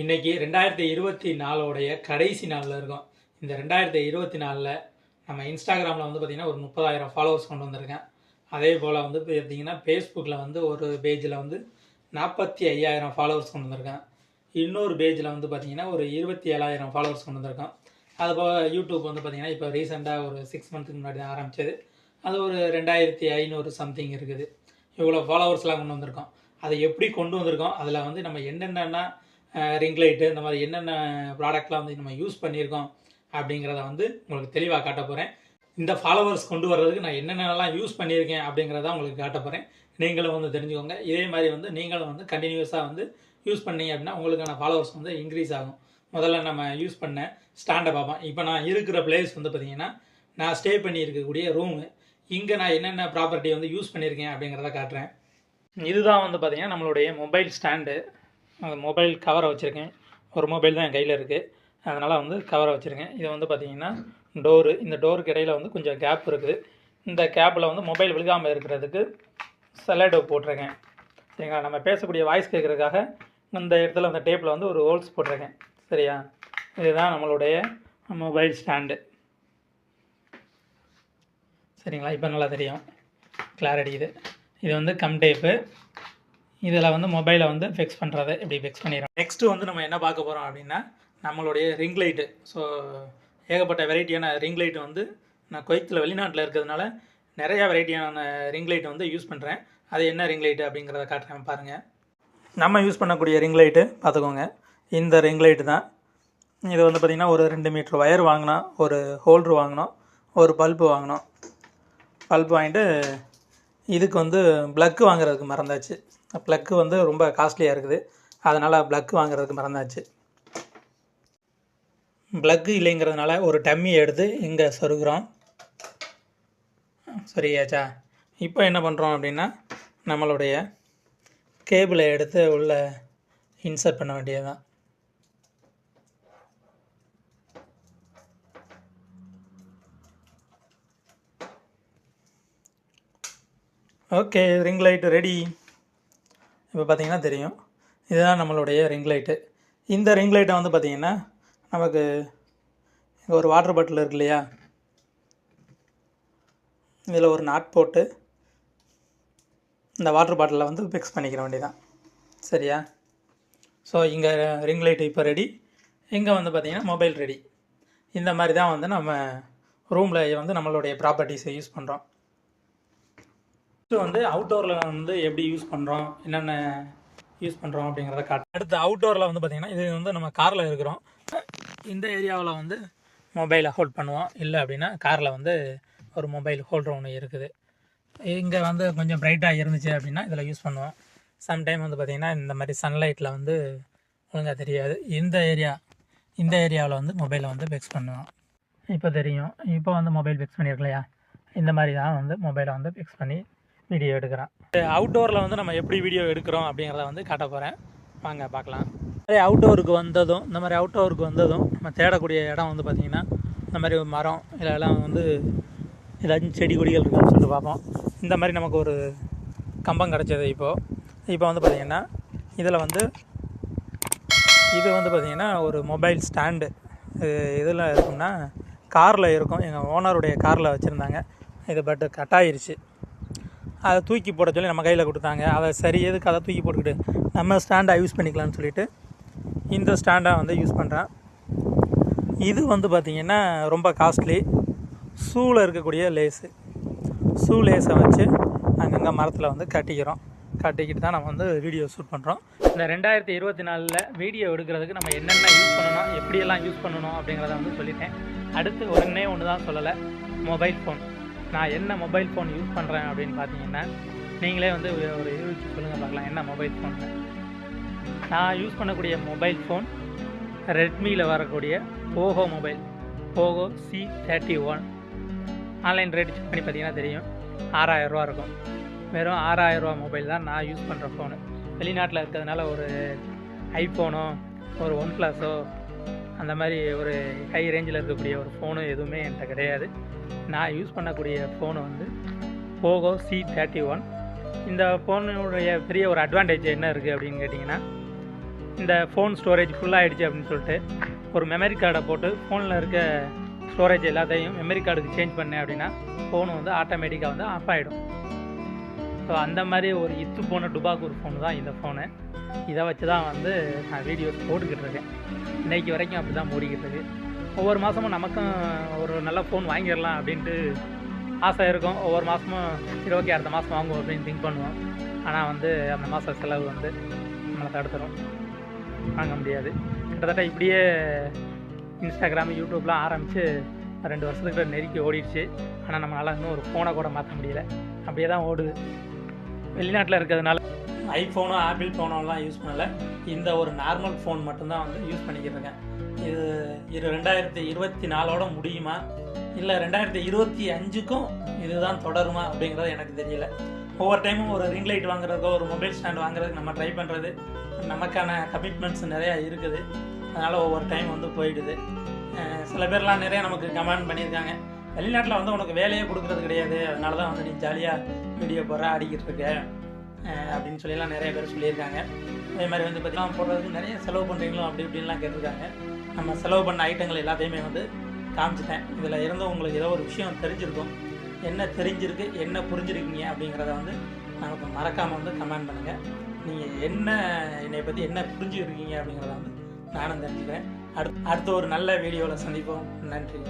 இன்னைக்கு ரெண்டாயிரத்தி இருபத்தி நாலோடைய கடைசி நாளில் இருக்கோம். இந்த ரெண்டாயிரத்தி இருபத்தி நாலில் நம்ம இன்ஸ்டாகிராமில் வந்து பார்த்திங்கன்னா ஒரு முப்பதாயிரம் ஃபாலோவர்ஸ் கொண்டு வந்திருக்கேன். அதே போல் வந்து பார்த்தீங்கன்னா ஃபேஸ்புக்கில் வந்து ஒரு பேஜில் வந்து நாற்பத்தி ஐயாயிரம் ஃபாலோவர்ஸ் கொண்டு வந்திருக்கேன். இன்னொரு பேஜில் வந்து பார்த்தீங்கன்னா ஒரு இருபத்தி ஏழாயிரம் ஃபாலோவர்ஸ் கொண்டு வந்திருக்கோம். அது போக யூடியூப் வந்து பார்த்தீங்கன்னா இப்போ ரீசெண்டாக ஒரு சிக்ஸ் மந்த்துக்கு முன்னாடி தான் ஆரம்பிச்சது. அது ஒரு ரெண்டாயிரத்தி ஐநூறு சம்திங் இருக்குது. இவ்வளோ ஃபாலோவர்ஸ்லாம் கொண்டு வந்திருக்கோம். அதை எப்படி கொண்டு வந்திருக்கோம்? அதில் வந்து நம்ம என்னென்னா ரிங் லைட்டு இந்த மாதிரி என்னென்ன ப்ராடக்ட்லாம் வந்து நம்ம யூஸ் பண்ணியிருக்கோம் அப்படிங்கிறத வந்து உங்களுக்கு தெளிவாக காட்ட போகிறேன் இந்த ஃபாலோவர்ஸ் கொண்டு வர்றதுக்கு நான் என்னென்னலாம் யூஸ் பண்ணியிருக்கேன் அப்படிங்கிறத உங்களுக்கு காட்ட போகிறேன் நீங்களும் வந்து தெரிஞ்சுக்கோங்க. இதே மாதிரி வந்து நீங்களும் வந்து கண்டினியூஸாக வந்து யூஸ் பண்ணீங்க அப்படின்னா உங்களுக்கான ஃபாலோவர்ஸ் வந்து இன்க்ரீஸ் ஆகும். முதல்ல நம்ம யூஸ் பண்ண ஸ்டாண்டை பார்ப்போம். இப்போ நான் இருக்கிற பிளேஸ் வந்து பார்த்தீங்கன்னா நான் ஸ்டே பண்ணி இருக்கக்கூடிய ரூமு இங்கே நான் என்னென்ன ப்ராப்பர்ட்டி வந்து யூஸ் பண்ணியிருக்கேன் அப்படிங்கிறத காட்டுறேன். இதுதான் வந்து பார்த்தீங்கன்னா நம்மளுடைய மொபைல் ஸ்டாண்டு மொபைல் கவரை வச்சுருக்கேன். ஒரு மொபைல் தான் என் கையில் இருக்குது அதனால் வந்து கவரை வச்சுருக்கேன். இது வந்து பார்த்தீங்கன்னா டோரு இந்த டோருக்கு இடையில் வந்து கொஞ்சம் கேப் இருக்குது இந்த கேப்பில் வந்து மொபைல் விழுகாமல் இருக்கிறதுக்கு செலடோ போட்டிருக்கேன். சரிங்களா? நம்ம பேசக்கூடிய வாய்ஸ் கேட்குறதுக்காக இந்த இடத்துல அந்த டேப்பில் வந்து ஒரு ஹோல்ஸ் போட்டிருக்கேன். சரியா? இதுதான் நம்மளுடைய மொபைல் ஸ்டாண்டு சரிங்களா? இப்போ நல்லா தெரியும். கிளாரிட்டி இது. இது வந்து கம் டேப்பு இதில் வந்து மொபைலை வந்து ஃபிக்ஸ் பண்ணுறது இப்படி ஃபிக்ஸ் பண்ணிடுறோம். நெக்ஸ்ட்டு வந்து நம்ம என்ன பார்க்க போகிறோம் அப்படின்னா நம்மளுடைய ரிங் லைட்டு ஸோ ஏகப்பட்ட வெரைட்டியான ரிங் லைட் வந்து நான் கொய்த்தில் வெளிநாட்டில் இருக்கிறதுனால நிறையா வெரைட்டியான ரிங் லைட் வந்து யூஸ் பண்ணுறேன் அது என்ன ரிங் லைட்டு அப்படிங்கிறத காட்டுறேன் பாருங்கள் நம்ம யூஸ் பண்ணக்கூடிய ரிங் லைட்டு பார்த்துக்கோங்க. இந்த ரிங் லைட்டு தான். இது வந்து பார்த்திங்கன்னா ஒரு ரெண்டு மீட்ரு ஒயர் வாங்கினோம் ஒரு ஹோல்ட்ரு வாங்கினோம் ஒரு பல்பு வாங்கினோம். பல்ப் வாங்கிட்டு இதுக்கு வந்து ப்ளக்கு வாங்குறதுக்கு மறந்தாச்சு. ப்ளக்கு வந்து ரொம்ப காஸ்ட்லியாக இருக்குது. அதனால் ப்ளக்கு வாங்குறதுக்கு மறந்தாச்சு. ப்ளக்கு இல்லைங்கிறதுனால ஒரு டம்மி எடுத்து இங்கே சொருகிறோம். சரியாச்சா? இப்போ என்ன பண்ணுறோம் அப்படின்னா நம்மளுடைய கேபிளை எடுத்து உள்ள இன்சர்ட் பண்ண வேண்டியது தான் ஓகே ரிங் லைட் ரெடி இப்போ பார்த்தீங்கன்னா தெரியும். இதுதான் நம்மளுடைய ரிங் லைட்டு இந்த ரிங் லைட்டை வந்து பார்த்திங்கன்னா நமக்கு இங்கே ஒரு வாட்டர் பாட்டில் இருக்கு இல்லையா? இதில் ஒரு நாட் போட்டு இந்த வாட்டர் பாட்டிலில் வந்து ஃபிக்ஸ் பண்ணிக்கிற வேண்டியதான் சரியா? ஸோ இங்கே ரிங் லைட் இப்போ ரெடி இங்கே வந்து பார்த்திங்கன்னா மொபைல் ரெடி இந்த மாதிரி தான் வந்து நம்ம ரூமில் வந்து நம்மளுடைய ப்ராப்பர்ட்டிஸை யூஸ் பண்ணுறோம் ஃபஸ்ட்டு வந்து அவுட்டோரில் வந்து எப்படி யூஸ் பண்ணுறோம் என்னென்ன யூஸ் பண்ணுறோம் அப்படிங்கிறத காட்டு. அடுத்து அவுட்டோரில் வந்து பார்த்திங்கன்னா இது வந்து நம்ம காரில் இருக்கிறோம். இந்த ஏரியாவில் வந்து மொபைலை ஹோல்ட் பண்ணுவோம். இல்லை அப்படின்னா காரில் வந்து ஒரு மொபைல் ஹோல்டர் ஒன்று இருக்குது. இங்கே வந்து கொஞ்சம் ப்ரைட்டாக இருந்துச்சு அப்படின்னா இதில் யூஸ் பண்ணுவோம். சம்டைம் வந்து பார்த்திங்கன்னா இந்த மாதிரி சன்லைட்டில் வந்து ஒழுங்காக தெரியாது. இந்த ஏரியா இந்த ஏரியாவில் வந்து மொபைலை வந்து ஃபிக்ஸ் பண்ணுவோம். இப்போ தெரியும். இப்போ வந்து மொபைல் ஃபிக்ஸ் பண்ணியிருக்கலையா இந்த மாதிரி தான் வந்து மொபைலை வந்து ஃபிக்ஸ் பண்ணி வீடியோ எடுக்கிறேன். அவுட்டோரில் வந்து நம்ம எப்படி வீடியோ எடுக்கிறோம் அப்படிங்கிறத வந்து காட்ட போகிறேன் வாங்க பார்க்கலாம். அதே அவுட்டோருக்கு வந்ததும் இந்த மாதிரி அவுட்டோருக்கு வந்ததும் நம்ம தேடக்கூடிய இடம் வந்து பார்த்திங்கன்னா இந்த மாதிரி மரம் இதெல்லாம் வந்து ஏதாச்சும் செடி கொடிகள் இருக்குன்னு சொல்லிட்டு பார்ப்போம். இந்த மாதிரி நமக்கு ஒரு கம்பம் கிடச்சது இப்போது இப்போ வந்து பார்த்திங்கன்னா இதில் வந்து இது வந்து பார்த்திங்கன்னா ஒரு மொபைல் ஸ்டாண்டு இது இதில் இருக்கும்னா காரில் இருக்கும். எங்கள் ஓனருடைய காரில் வச்சுருந்தாங்க. இது பட்டு கட்டாயிருச்சு அதை தூக்கி போட சொல்லி நம்ம கையில் கொடுத்தாங்க. அதை சரி எதுக்கு அதை தூக்கி போட்டுக்கிட்டு? நம்ம ஸ்டாண்டை யூஸ் பண்ணிக்கலாம்னு சொல்லிட்டு இந்த ஸ்டாண்டை வந்து யூஸ் பண்ணுறேன் இது வந்து பார்த்திங்கன்னா ரொம்ப காஸ்ட்லி ஷூவில் இருக்கக்கூடிய லேஸு ஷூ லேஸை வச்சு அங்கங்கே மரத்தில் வந்து கட்டிக்கிறோம். கட்டிக்கிட்டு தான் நம்ம வந்து வீடியோ ஷூட் பண்ணுறோம் இந்த ரெண்டாயிரத்தி இருபத்தி நாலில் வீடியோ எடுக்கிறதுக்கு நம்ம என்னென்ன யூஸ் பண்ணணும் எப்படியெல்லாம் யூஸ் பண்ணணும் அப்படிங்கிறத வந்து சொல்லிட்டேன். அடுத்து ஒன்றே ஒன்று தான் சொல்லலை. மொபைல் ஃபோன் நான் என்ன மொபைல் ஃபோன் யூஸ் பண்ணுறேன் அப்படின்னு பார்த்தீங்கன்னா நீங்களே வந்து ஒரு யூஸ் சொல்லுங்கள் பார்க்கலாம். என்ன மொபைல் ஃபோன் நான் யூஸ் பண்ணக்கூடிய மொபைல் ஃபோன் ரெட்மியில் வரக்கூடிய Poco mobile Poco C thirty one online rate check பண்ணி பார்த்தீங்கன்னா தெரியும். ஆறாயிரரூவா இருக்கும். வெறும் ஆறாயிரரூவா மொபைல் தான் நான் யூஸ் பண்ணுற ஃபோனு வெளிநாட்டில் இருக்கிறதுனால ஒரு ஐஃபோனோ ஒரு ஒன் ப்ளஸோ அந்த மாதிரி ஒரு ஹை ரேஞ்சில் இருக்கக்கூடிய ஒரு ஃபோனு எதுவுமே என்கிட்ட கிடையாது. நான் யூஸ் பண்ணக்கூடிய ஃபோனு வந்து போகோ சி தேர்ட்டி ஒன் இந்த ஃபோனுடைய பெரிய ஒரு அட்வான்டேஜ் என்ன இருக்குது அப்படின்னு கேட்டிங்கன்னா இந்த ஃபோன் ஸ்டோரேஜ் ஃபுல்லாகிடுச்சு அப்படின்னு சொல்லிட்டு ஒரு மெமரி கார்டை போட்டு ஃபோனில் இருக்க ஸ்டோரேஜ் எல்லாத்தையும் மெமரி கார்டுக்கு சேஞ்ச் பண்ணேன் அப்படின்னா ஃபோனு வந்து ஆட்டோமேட்டிக்காக வந்து ஆஃப் ஆகிடும் ஸோ அந்த மாதிரி ஒரு இத்து போன டுபாக்கூர் ஃபோன் தான் இந்த ஃபோனு இதை வச்சு தான் வந்து நான் வீடியோஸ் போட்டுக்கிட்டு இருக்கேன். இன்னைக்கு வரைக்கும் அப்படி தான் மூடிக்கிட்டு இருக்கு. ஒவ்வொரு மாதமும் நமக்கும் ஒரு நல்ல ஃபோன் வாங்கிடலாம் அப்படின்ட்டு ஆசை இருக்கும். ஒவ்வொரு மாதமும் சரி ஓகே அடுத்த மாதம் வாங்குவோம் அப்படின்னு திங்க் பண்ணுவோம். ஆனால் வந்து அந்த மாத செலவு வந்து நம்மளை தடுத்துரும். வாங்க முடியாது. கிட்டத்தட்ட இப்படியே இன்ஸ்டாகிராம் யூடியூப்லாம் ஆரம்பித்து ரெண்டு வருஷத்துக்கு நெருக்கி ஓடிடுச்சு. ஆனால் நம்மளால் இன்னும் ஒரு ஃபோனை கூட மாற்ற முடியல. அப்படியே தான் ஓடுது. வெளிநாட்டில் இருக்கிறதுனால ஐஃபோனோ ஆப்பிள் ஃபோனோலாம் யூஸ் பண்ணல. இந்த ஒரு நார்மல் ஃபோன் மட்டும்தான் வந்து யூஸ் பண்ணிக்கிட்டு இருக்கேன் இது இது ரெண்டாயிரத்தி இருபத்தி நாலோட முடியுமா? இல்லை ரெண்டாயிரத்தி இருபத்தி அஞ்சுக்கும் இதுதான் தொடருமா அப்படிங்கிறது எனக்கு தெரியல. ஒவ்வொரு டைமும் ஒரு ரிங் லைட் வாங்குறதுக்கோ ஒரு மொபைல் ஸ்டாண்ட் வாங்குறதுக்கு நம்ம ட்ரை பண்ணுறது நமக்கான கமிட்மெண்ட்ஸ் நிறையா இருக்குது. அதனால் ஒவ்வொரு டைம் வந்து போயிடுது. சில பேர்லாம் நிறைய நமக்கு கமெண்ட் பண்ணியிருக்காங்க. வெளிநாட்டில் வந்து உனக்கு வேலையே கொடுக்குறது கிடையாது. அதனால தான் வந்து நீ ஜாலியாக வீடியோ போடுற அடிக்கிட்டு இருக்க. அப்படின்னு சொல்லிலாம் நிறைய பேர் சொல்லியிருக்காங்க. அதே மாதிரி வந்து பார்த்திங்கன்னா போடுறதுக்கு நிறைய செலவு பண்ணுறீங்களோ அப்படி இப்படின்லாம் கேட்டிருக்காங்க. நம்ம செலவு பண்ண ஐட்டங்கள் எல்லாத்தையுமே வந்து காமிச்சிட்டேன். இதில் இருந்து உங்களுக்கு ஏதோ ஒரு விஷயம் தெரிஞ்சிருக்கும். என்ன தெரிஞ்சிருக்கு என்ன புரிஞ்சிருக்கீங்க அப்படிங்கிறத வந்து நமக்கு மறக்காமல் வந்து கமெண்ட் பண்ணுங்கள் நீங்கள் என்ன என்னை பற்றி என்ன புரிஞ்சுருக்கீங்க அப்படிங்கிறத வந்து நானும் தெரிஞ்சுக்கிறேன். அடுத்து அடுத்த ஒரு நல்ல வீடியோவில் சந்திப்போம். நன்றி.